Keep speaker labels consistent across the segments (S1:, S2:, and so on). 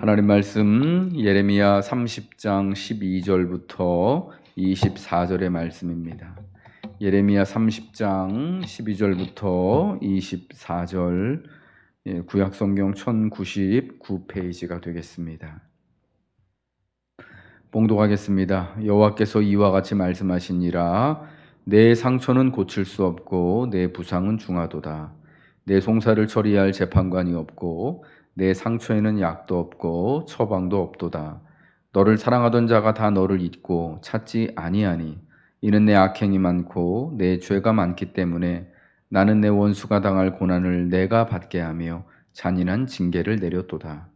S1: 하나님 말씀 예레미야 30장 12절부터 24절의 말씀입니다. 예레미야 30장 12절부터 24절 예, 구약 성경 1099페이지가 되겠습니다. 봉독하겠습니다. 여호와께서 이와 같이 말씀하시니라 내 상처는 고칠 수 없고 내 부상은 중하도다. 내 송사를 처리할 재판관이 없고 내 상처에는 약도 없고 처방도 없도다. 너를 사랑하던 자가 다 너를 잊고 찾지 아니하니 이는 내 악행이 많고 내 죄가 많기 때문에 나는 내 원수가 당할 고난을 내가 받게 하며 잔인한 징계를 내렸도다.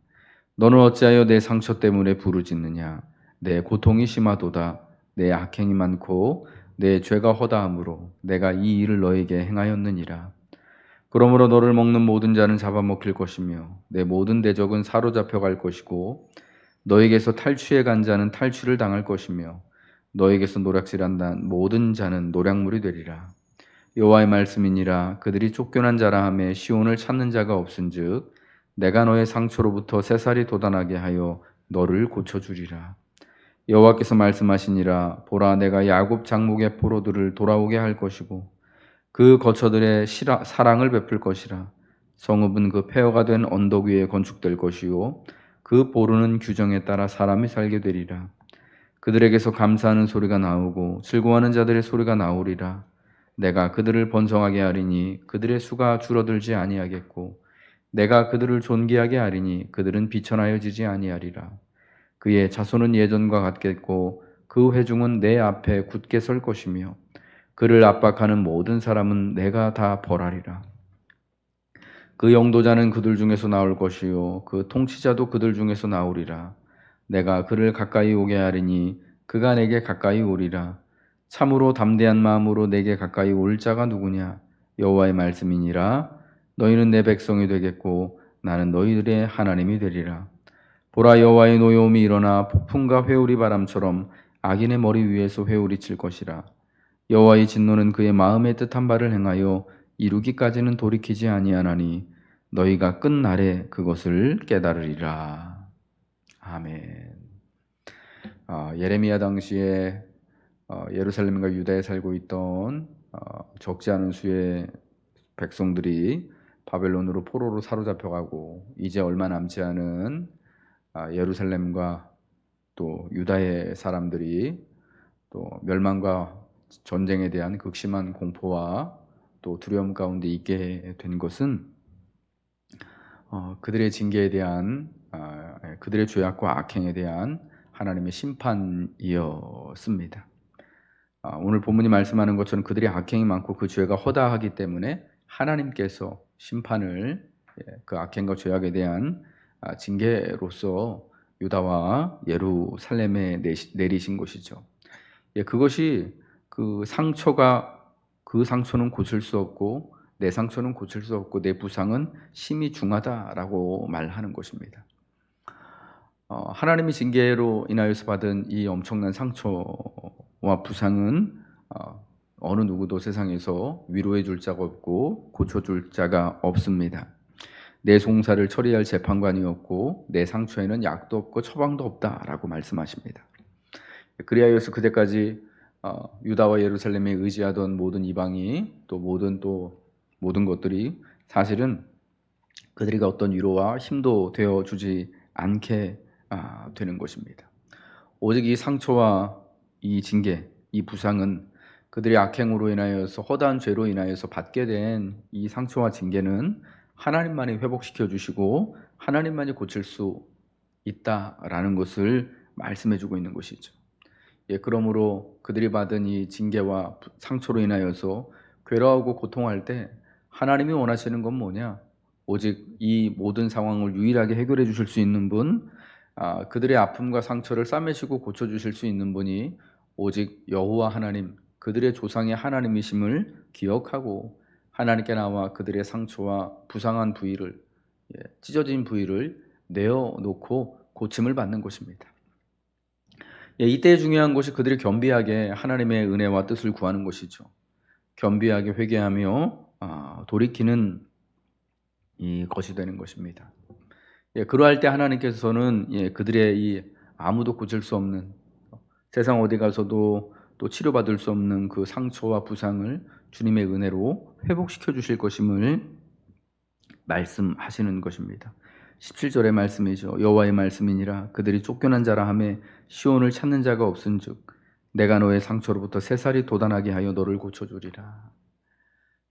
S1: 너는 어찌하여 내 상처 때문에 부르짖느냐? 내 고통이 심하도다. 내 악행이 많고 내 죄가 허다함으로 내가 이 일을 너에게 행하였느니라. 그러므로 너를 먹는 모든 자는 잡아먹힐 것이며 내 모든 대적은 사로잡혀 갈 것이고 너에게서 탈취해 간 자는 탈취를 당할 것이며 너에게서 노략질한 다 모든 자는 노략물이 되리라. 여호와의 말씀이니라 그들이 쫓겨난 자라 함에 시온을 찾는 자가 없은즉 내가 너의 상처로부터 새살이 돋아나게 하여 너를 고쳐 주리라. 여호와께서 말씀하시니라 보라 내가 야곱 장목의 포로들을 돌아오게 할 것이고 그 거처들의 시라, 사랑을 베풀 것이라. 성읍은 그 폐허가 된 언덕 위에 건축될 것이요. 그 보르는 규정에 따라 사람이 살게 되리라. 그들에게서 감사하는 소리가 나오고 즐거워하는 자들의 소리가 나오리라. 내가 그들을 번성하게 하리니 그들의 수가 줄어들지 아니하겠고 내가 그들을 존귀하게 하리니 그들은 비천하여지지 아니하리라. 그의 자손은 예전과 같겠고 그 회중은 내 앞에 굳게 설 것이며 그를 압박하는 모든 사람은 내가 다 벌하리라. 그 영도자는 그들 중에서 나올 것이요 그 통치자도 그들 중에서 나오리라. 내가 그를 가까이 오게 하리니 그가 내게 가까이 오리라. 참으로 담대한 마음으로 내게 가까이 올 자가 누구냐? 여호와의 말씀이니라. 너희는 내 백성이 되겠고 나는 너희들의 하나님이 되리라. 보라 여호와의 노여움이 일어나 폭풍과 회오리 바람처럼 악인의 머리 위에서 회오리 칠 것이라. 여호와의 진노는 그의 마음에 뜻한 바를 행하여 이루기까지는 돌이키지 아니하나니 너희가 끝날에 그것을 깨달으리라. 아멘. 어, 예레미야 당시에 어, 예루살렘과 유다에 살고 있던 어, 적지 않은 수의 백성들이 바벨론으로 포로로 사로잡혀가고 이제 얼마 남지 않은 아, 예루살렘과 또 유다의 사람들이 또 멸망과 전쟁에 대한 극심한 공포와 또 두려움 가운데 있게 된 것은 어, 그들의 징계에 대한 아, 예, 그들의 죄악과 악행에 대한 하나님의 심판이었습니다. 아, 오늘 본문이 말씀하는 것처럼 그들의 악행이 많고 그 죄가 허다하기 때문에 하나님께서 심판을 예, 그 악행과 죄악에 대한 아, 징계로서 유다와 예루살렘에 내리신 것이죠. 예, 그것이 그 상처가 그 상처는 고칠 수 없고 내 상처는 고칠 수 없고 내 부상은 심히 중하다라고 말하는 것입니다. 어, 하나님의 징계로 인하여서 받은 이 엄청난 상처와 부상은 어, 어느 누구도 세상에서 위로해 줄 자가 없고 고쳐 줄 자가 없습니다. 내 송사를 처리할 재판관이 없고 내 상처에는 약도 없고 처방도 없다라고 말씀하십니다. 그리하여서 그때까지 어, 유다와 예루살렘에 의지하던 모든 이방이 또 모든 또 모든 것들이 사실은 그들에게 어떤 위로와 힘도 되어 주지 않게 아, 되는 것입니다. 오직 이 상처와 이 징계, 이 부상은 그들의 악행으로 인하여서 허다한 죄로 인하여서 받게 된 이 상처와 징계는 하나님만이 회복시켜 주시고 하나님만이 고칠 수 있다라는 것을 말씀해 주고 있는 것이죠. 예, 그러므로 그들이 받은 이 징계와 상처로 인하여서 괴로워하고 고통할 때 하나님이 원하시는 건 뭐냐? 오직 이 모든 상황을 유일하게 해결해 주실 수 있는 분, 아, 그들의 아픔과 상처를 싸매시고 고쳐 주실 수 있는 분이 오직 여호와 하나님, 그들의 조상의 하나님이심을 기억하고 하나님께 나와 그들의 상처와 부상한 부위를 예, 찢어진 부위를 내어 놓고 고침을 받는 것입니다. 예, 이때 중요한 것이 그들이 겸비하게 하나님의 은혜와 뜻을 구하는 것이죠. 겸비하게 회개하며 아, 돌이키는 이 것이 되는 것입니다. 예, 그러할 때 하나님께서는 예, 그들의 이 아무도 고칠 수 없는 세상 어디 가서도 또 치료받을 수 없는 그 상처와 부상을 주님의 은혜로 회복시켜 주실 것임을 말씀하시는 것입니다. 17절의 말씀이죠. 여호와의 말씀이니라 그들이 쫓겨난 자라 함에 시온을 찾는 자가 없은즉 내가 너의 상처로부터 새 살이 돋아나게 하여 너를 고쳐 주리라.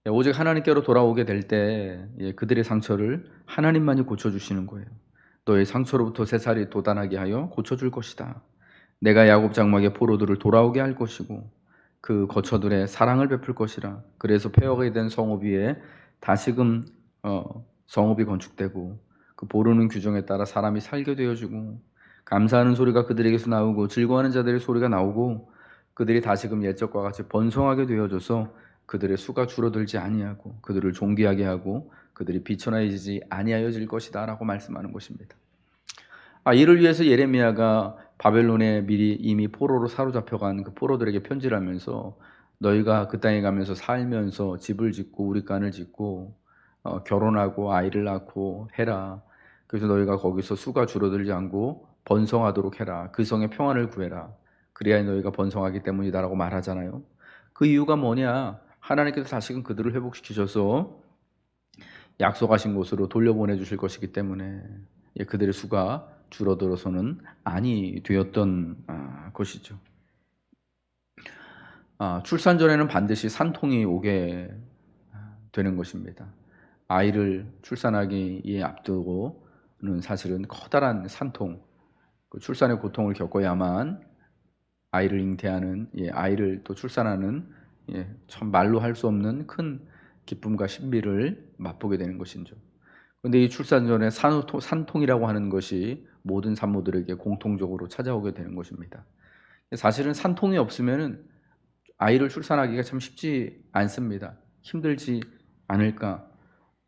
S1: 예, 오직 하나님께로 돌아오게 될때 예, 그들의 상처를 하나님만이 고쳐 주시는 거예요. 너의 상처로부터 새 살이 돋아나게 하여 고쳐 줄 것이다. 내가 야곱 장막의 포로들을 돌아오게 할 것이고 그 거처들의 사랑을 베풀 것이라. 그래서 폐허가 된 성읍 위에 다시금 어, 성읍이 건축되고 그 보르는 규정에 따라 사람이 살게 되어지고 감사하는 소리가 그들에게서 나오고 즐거워하는 자들의 소리가 나오고 그들이 다시금 옛적과 같이 번성하게 되어져서 그들의 수가 줄어들지 아니하고 그들을 존귀하게 하고 그들이 비천하여지지 아니하여질 것이다라고 말씀하는 것입니다. 아, 이를 위해서 예레미야가 바벨론에 미리 이미 포로로 사로잡혀간 그 포로들에게 편지를 하면서 너희가 그 땅에 가면서 살면서 집을 짓고 우리 간을 짓고 어, 결혼하고 아이를 낳고 해라. 그래서 너희가 거기서 수가 줄어들지 않고 번성하도록 해라. 그 성의 평안을 구해라. 그래야 너희가 번성하기 때문이다라고 말하잖아요. 그 이유가 뭐냐? 하나님께서 다시금 그들을 회복시키셔서 약속하신 곳으로 돌려보내 주실 것이기 때문에 예, 그들의 수가 줄어들어서는 아니 되었던 아, 것이죠. 아, 출산 전에는 반드시 산통이 오게 되는 것입니다. 아이를 출산하기에 앞두고 는 사실은 커다란 산통, 그 출산의 고통을 겪어야만 아이를 잉태하는, 예, 아이를 또 출산하는 예, 참 말로 할 수 없는 큰 기쁨과 신비를 맛보게 되는 것이죠. 그런데 이 출산 전에 산통, 산통이라고 하는 것이 모든 산모들에게 공통적으로 찾아오게 되는 것입니다. 사실은 산통이 없으면 아이를 출산하기가 참 쉽지 않습니다. 힘들지 않을까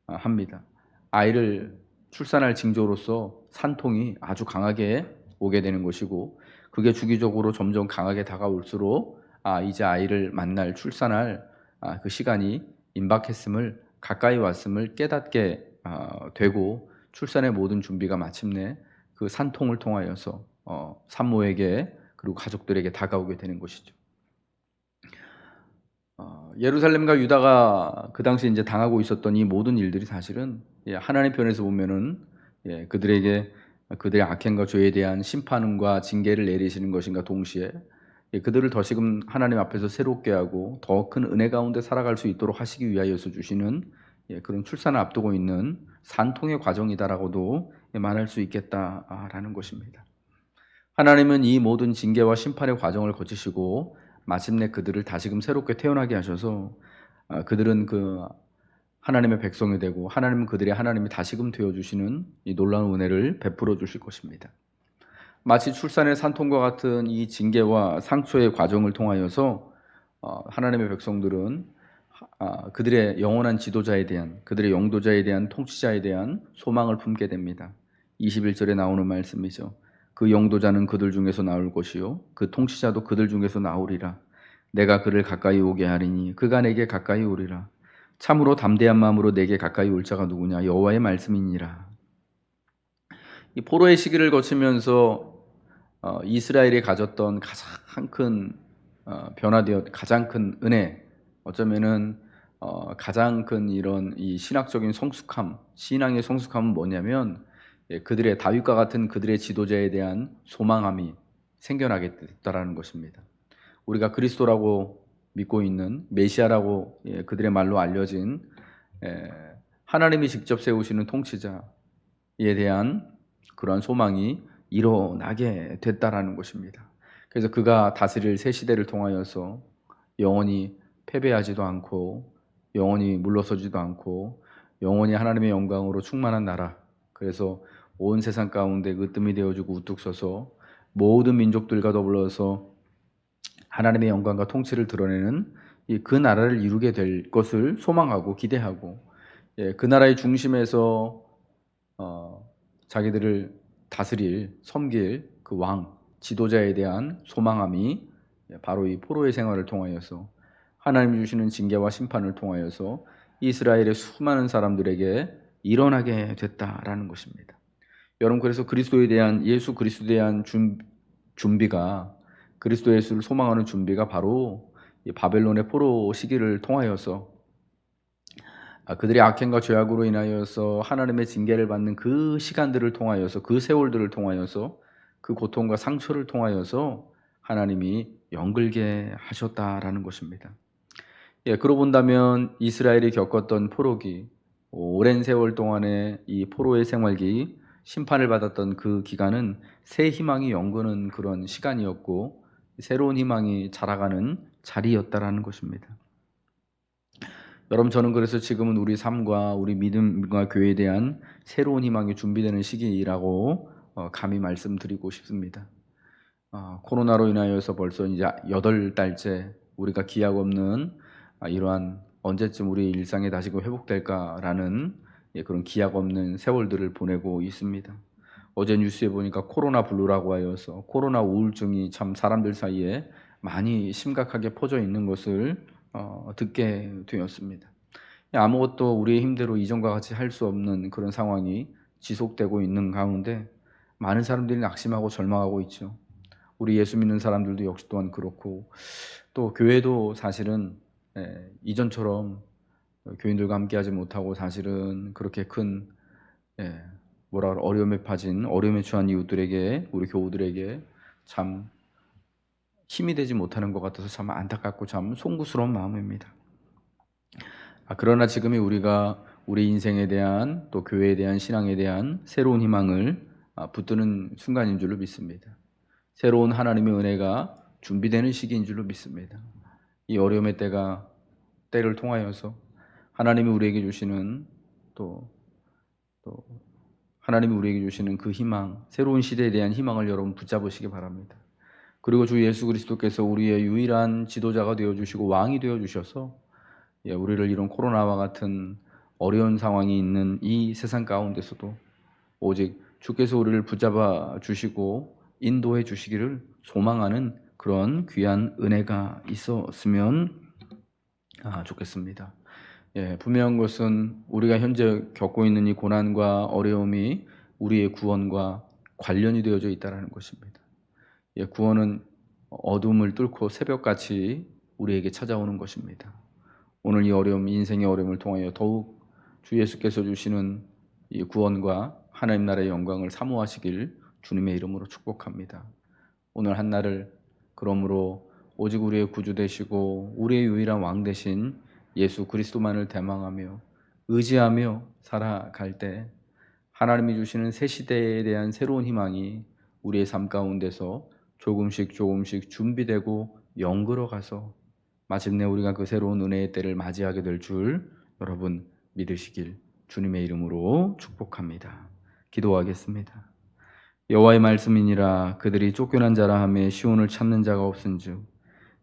S1: 합니다. 아이를 출산할 징조로서 산통이 아주 강하게 오게 되는 것이고 그게 주기적으로 점점 강하게 다가올수록 아 이제 아이를 만날 출산할 아, 그 시간이 임박했음을 가까이 왔음을 깨닫게 아, 되고 출산의 모든 준비가 마침내 그 산통을 통하여서 어, 산모에게 그리고 가족들에게 다가오게 되는 것이죠. 어, 예루살렘과 유다가 그 당시 이제 당하고 있었던 이 모든 일들이 사실은 예, 하나님 편에서 보면은 예, 그들에게 그들의 악행과 죄에 대한 심판과 징계를 내리시는 것인가 동시에 예, 그들을 더시금 하나님 앞에서 새롭게 하고 더 큰 은혜 가운데 살아갈 수 있도록 하시기 위하여서 주시는 예, 그런 출산을 앞두고 있는 산통의 과정이다라고도 예, 말할 수 있겠다라는 것입니다. 하나님은 이 모든 징계와 심판의 과정을 거치시고 마침내 그들을 다시금 새롭게 태어나게 하셔서 아, 그들은 그 하나님의 백성이 되고 하나님은 그들의 하나님이 다시금 되어 주시는 이 놀라운 은혜를 베풀어 주실 것입니다. 마치 출산의 산통과 같은 이 징계와 상처의 과정을 통하여서 어, 하나님의 백성들은 아, 그들의 영원한 지도자에 대한 그들의 영도자에 대한 통치자에 대한 소망을 품게 됩니다. 21절에 나오는 말씀이죠. 그 영도자는 그들 중에서 나올 것이요 그 통치자도 그들 중에서 나오리라. 내가 그를 가까이 오게 하리니 그가 내게 가까이 오리라. 참으로 담대한 마음으로 내게 가까이 올 자가 누구냐 여호와의 말씀이니라. 이 포로의 시기를 거치면서 어, 이스라엘이 가졌던 가장 큰 어, 변화되었 가장 큰 은혜 어쩌면은 어, 가장 큰 이런 이 신학적인 성숙함 신앙의 성숙함은 뭐냐면 예, 그들의 다윗과 같은 그들의 지도자에 대한 소망함이 생겨나게 됐다라는 것입니다. 우리가 그리스도라고 믿고 있는 메시아라고 예, 그들의 말로 알려진 예, 하나님이 직접 세우시는 통치자에 대한 그러한 소망이 일어나게 됐다라는 것입니다. 그래서 그가 다스릴 새 시대를 통하여서 영원히 패배하지도 않고 영원히 물러서지도 않고 영원히 하나님의 영광으로 충만한 나라. 그래서 온 세상 가운데 으뜸이 되어주고 우뚝 서서 모든 민족들과 더불어서 하나님의 영광과 통치를 드러내는 그 나라를 이루게 될 것을 소망하고 기대하고 예, 그 나라의 중심에서 어, 자기들을 다스릴 섬길 그 왕 지도자에 대한 소망함이 바로 이 포로의 생활을 통하여서 하나님 주시는 징계와 심판을 통하여서 이스라엘의 수많은 사람들에게 일어나게 됐다라는 것입니다. 여러분 그래서 그리스도에 대한 예수 그리스도에 대한 준, 준비가 그리스도 예수를 소망하는 준비가 바로 이 바벨론의 포로 시기를 통하여서 아, 그들의 악행과 죄악으로 인하여서 하나님의 징계를 받는 그 시간들을 통하여서 그 세월들을 통하여서 그 고통과 상처를 통하여서 하나님이 연글게 하셨다라는 것입니다. 예, 그러고 본다면 이스라엘이 겪었던 포로기, 오랜 세월 동안의 이 포로의 생활기, 심판을 받았던 그 기간은 새 희망이 연구는 그런 시간이었고 새로운 희망이 자라가는 자리였다라는 것입니다. 여러분 저는 그래서 지금은 우리 삶과 우리 믿음과 교회에 대한 새로운 희망이 준비되는 시기라고 어, 감히 말씀드리고 싶습니다. 어, 코로나로 인하여서 벌써 이제 여덟 달째 우리가 기약 없는 아, 이러한 언제쯤 우리 일상이 다시 회복될까라는 예, 그런 기약 없는 세월들을 보내고 있습니다. 어제 뉴스에 보니까 코로나 블루라고 하여서 코로나 우울증이 참 사람들 사이에 많이 심각하게 퍼져 있는 것을 어, 듣게 되었습니다. 아무것도 우리의 힘대로 이전과 같이 할 수 없는 그런 상황이 지속되고 있는 가운데 많은 사람들이 낙심하고 절망하고 있죠. 우리 예수 믿는 사람들도 역시 또한 그렇고 또 교회도 사실은 예, 이전처럼 교인들과 함께하지 못하고 사실은 그렇게 큰 예, 뭐라 그래, 어려움에 빠진 어려움에 처한 이웃들에게 우리 교우들에게 참 힘이 되지 못하는 것 같아서 참 안타깝고 참 송구스러운 마음입니다. 아, 그러나 지금이 우리가 우리 인생에 대한 또 교회에 대한 신앙에 대한 새로운 희망을 아, 붙드는 순간인 줄로 믿습니다. 새로운 하나님의 은혜가 준비되는 시기인 줄로 믿습니다. 이 어려움의 때가 때를 통하여서 하나님이 우리에게 주시는 또, 또 하나님이 우리에게 주시는 그 희망, 새로운 시대에 대한 희망을 여러분 붙잡으시기 바랍니다. 그리고 주 예수 그리스도께서 우리의 유일한 지도자가 되어 주시고 왕이 되어 주셔서 예, 우리를 이런 코로나와 같은 어려운 상황이 있는 이 세상 가운데서도 오직 주께서 우리를 붙잡아 주시고 인도해 주시기를 소망하는 그런 귀한 은혜가 있었으면 아, 좋겠습니다. 예, 분명한 것은 우리가 현재 겪고 있는 이 고난과 어려움이 우리의 구원과 관련이 되어져 있다는 것입니다. 예, 구원은 어둠을 뚫고 새벽같이 우리에게 찾아오는 것입니다. 오늘 이 어려움, 인생의 어려움을 통하여 더욱 주 예수께서 주시는 이 구원과 하나님 나라의 영광을 사모하시길 주님의 이름으로 축복합니다. 오늘 한 날을 그러므로 오직 우리의 구주 되시고 우리의 유일한 왕 되신 예수 그리스도만을 대망하며 의지하며 살아갈 때 하나님이 주시는 새 시대에 대한 새로운 희망이 우리의 삶 가운데서 조금씩 조금씩 준비되고 영그러 가서 마침내 우리가 그 새로운 은혜의 때를 맞이하게 될 줄 여러분 믿으시길 주님의 이름으로 축복합니다. 기도하겠습니다. 여호와의 말씀이니라 그들이 쫓겨난 자라 함에 시온을 찾는 자가 없은즉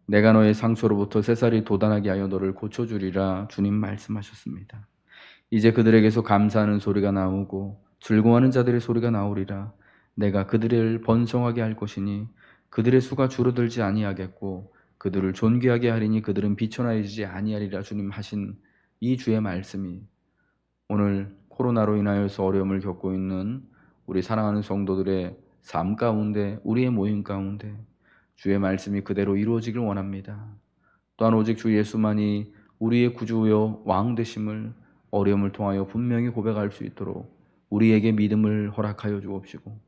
S1: 내가 너의 상처로부터 새살이 돋아나게 하여 너를 고쳐주리라 주님 말씀하셨습니다. 이제 그들에게서 감사하는 소리가 나오고 즐거워하는 자들의 소리가 나오리라. 내가 그들을 번성하게 할 것이니 그들의 수가 줄어들지 아니하겠고 그들을 존귀하게 하리니 그들은 비천하여지지 아니하리라 주님 하신 이 주의 말씀이 오늘 코로나로 인하여서 어려움을 겪고 있는 우리 사랑하는 성도들의 삶 가운데 우리의 모임 가운데 주의 말씀이 그대로 이루어지길 원합니다. 또한 오직 주 예수만이 우리의 구주요 왕 되심을 어려움을 통하여 분명히 고백할 수 있도록 우리에게 믿음을 허락하여 주옵시고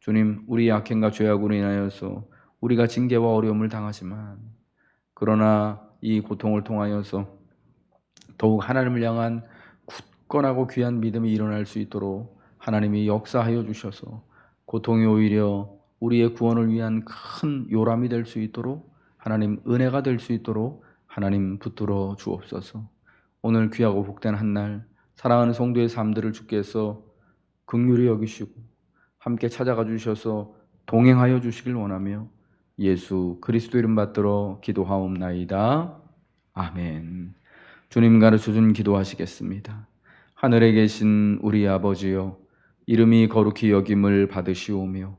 S1: 주님 우리 약행과 죄악으로 인하여서 우리가 징계와 어려움을 당하지만 그러나 이 고통을 통하여서 더욱 하나님을 향한 굳건하고 귀한 믿음이 일어날 수 있도록 하나님이 역사하여 주셔서 고통이 오히려 우리의 구원을 위한 큰 요람이 될 수 있도록 하나님 은혜가 될 수 있도록 하나님 붙들어 주옵소서. 오늘 귀하고 복된 한 날 사랑하는 성도의 삶들을 주께서 극률히 여기시고 함께 찾아가 주셔서 동행하여 주시길 원하며 예수 그리스도 이름 받들어 기도하옵나이다. 아멘. 주님 가르쳐 준 기도하시겠습니다. 하늘에 계신 우리 아버지여 이름이 거룩히 여김을 받으시오며